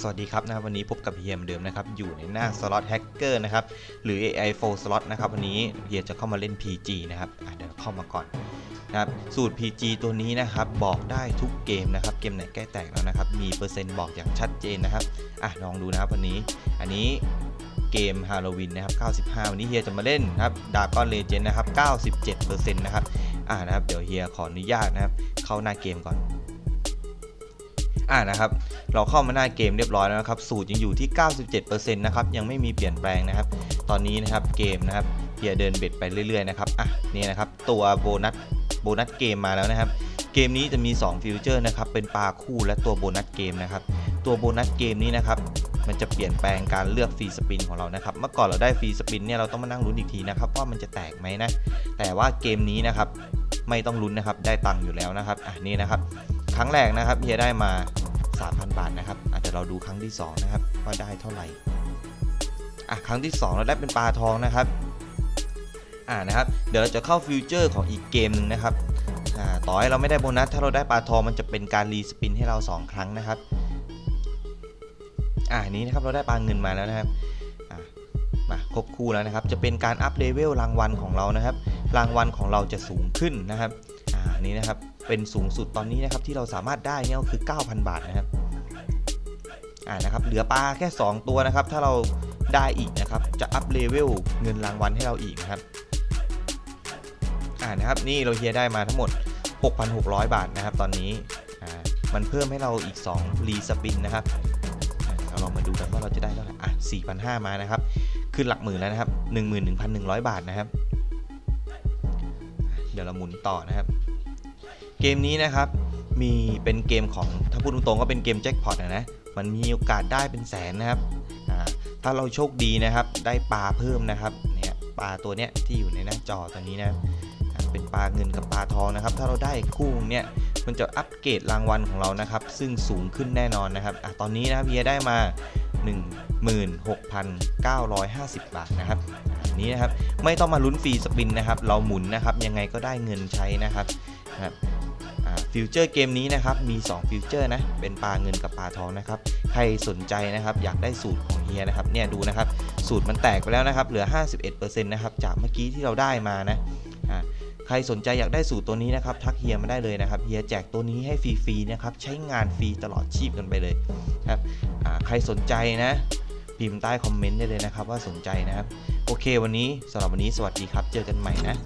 สวัสดีครับนะครับวันนี้พบกับเฮียเหมอนเดิมนะครับ อยู่ในหน้า slot hacker นะครับ หรือ AI 4 slot นะครับ วันนี้เฮียจะเข้ามาเล่น PG นะครับอะเดี๋ยวเข้ามาก่อนนะครับสูตร PG ตัวนี้นะครับบอกได้ทุกเกมนะครับ เกมไหนใกล้แตกแล้วนะครับ มีเปอร์เซ็นต์บอกอย่างชัดเจนนะครับอะลองดูนะครับวันนี้อันนี้เกมฮาโลวีนนะครับ 95 วันนี้เฮียจะมาเล่นนะครับดาร์กอนเลเจนด์นะครับ 97%นะครับอะนะครับ เดี๋ยวเฮียขออนุญาตนะครับ เข้าหน้าเกมก่อน อ่านะครับ เราเข้ามาหน้าเกมเรียบร้อยแล้วนะครับ สูตรยังอยู่ที่ 97%นะครับ ยังไม่มีเปลี่ยนแปลงนะครับ ตอนนี้นะครับเกมนะครับเฮียเดินเบ็ดไปเรื่อยๆนะครับ อะนี่นะครับ ตัวโบนัสโบนัสเกมมาแล้วนะครับ เกมนี้จะมี 2 ฟิวเจอร์นะครับ เป็นปลาคู่และตัวโบนัสเกมนะครับ ตัวโบนัสเกมนี้นะครับมันจะเปลี่ยนแปลงการเลือกฟรีสปินของเรานะครับ เมื่อก่อนเราได้ฟรีสปินเนี่ยเราต้องมานั่งลุ้นอีกทีนะครับว่ามันจะแตกไหมนะ แต่ว่าเกมนี้นะครับไม่ต้องลุ้นนะครับได้ตังค์อยู่แล้วนะครับ อะนี่นะครับ ครั้งแรกนะครับเฮียได้มา 3,000 บาทนะครับอาจจะเราดูครั้งที่ 2 นะครับ ว่าได้เท่าไหร่อะครั้งที่ 2 เราได้เป็นปลาทองนะครับอ่านะครับ เดี๋ยวเราจะเข้าฟิวเจอร์ของอีกเกมหนึ่งนะครับอ่าต่อให้เราไม่ได้โบนัสถ้าเราได้ปลาทองมันจะเป็นการรีสปินให้เรา 2 ครั้งนะครับอ่านี้นะครับเราได้ปลาเงินมาแล้วนะครับอะมาครบคู่แล้วนะครับ จะเป็นการอัพเลเวลรางวัลของเรานะครับ รางวัลของเราจะสูงขึ้นนะครับ อ่านี้นะครับเป็นสูงสุดตอนนี้นะครับที่เราสามารถได้เนี่ยก็คือ 9,000 บาทนะครับอ่านะครับเหลือปลาแค่ 2 ตัวนะครับ ถ้าเราได้อีกนะครับ จะอัพเลเวลเงินรางวัลให้เราอีกนะครับอ่านะครับนี่เราเฮียได้มาทั้งหมด 6,600 บาทนะครับ ตอนนี้อ่ามันเพิ่มให้เราอีก2รีสปินนะครับเราลองมาดูกันว่าเราจะได้เท่าไหร่อะ4,500มานะครับขึ้นหลักหมื่นแล้วนะครับ 11,100 บาทนะครับ เดี๋ยวเราหมุนต่อนะครับ เกมนี้นะครับมีเป็นเกมของถ้าพูดตรงๆก็เป็นเกมแจ็คพอตนะนะมันมีโอกาสได้เป็นแสนนะครับถ้าเราโชคดีนะครับได้ปลาเพิ่มนะครับเนี่ยปลาตัวเนี้ยที่อยู่ในหน้าจอตัวนี้นะเป็นปลาเงินกับปลาทองนะครับ ถ้าเราได้คู่เนี่ยมันจะอัปเกรดรางวัลของเรานะครับ ซึ่งสูงขึ้นแน่นอนนะครับอตอนนี้นะครับเฮียได้มา 16,950 บาทนะครับนี้นะครับไม่ต้องมาลุ้นฟรีสปินนะครับ เราหมุนนะครับยังไงก็ได้เงินใช้นะครับ ฟิวเจอร์เกมนี้นะครับมี2ฟิวเจอร์นะเป็นปลาเงินกับปลาทองนะครับใครสนใจนะครับอยากได้สูตรของเฮียนะครับเนี่ยดูนะครับสูตรมันแตกไปแล้วนะครับเหลือ 51%นะครับจากเมื่อกี้ที่เราได้มานะอ่าใครสนใจอยากได้สูตรตัวนี้นะครับทักเฮียมาได้เลยนะครับเฮียแจกตัวนี้ให้ฟรีๆนะครับใช้งานฟรีตลอดชีพกันไปเลยครับอ่าใครสนใจนะ พิมพ์ใต้คอมเมนต์ได้เลยนะครับว่าสนใจนะครับ โอเควันนี้สำหรับวันนี้สวัสดีครับ เจอกันใหม่นะ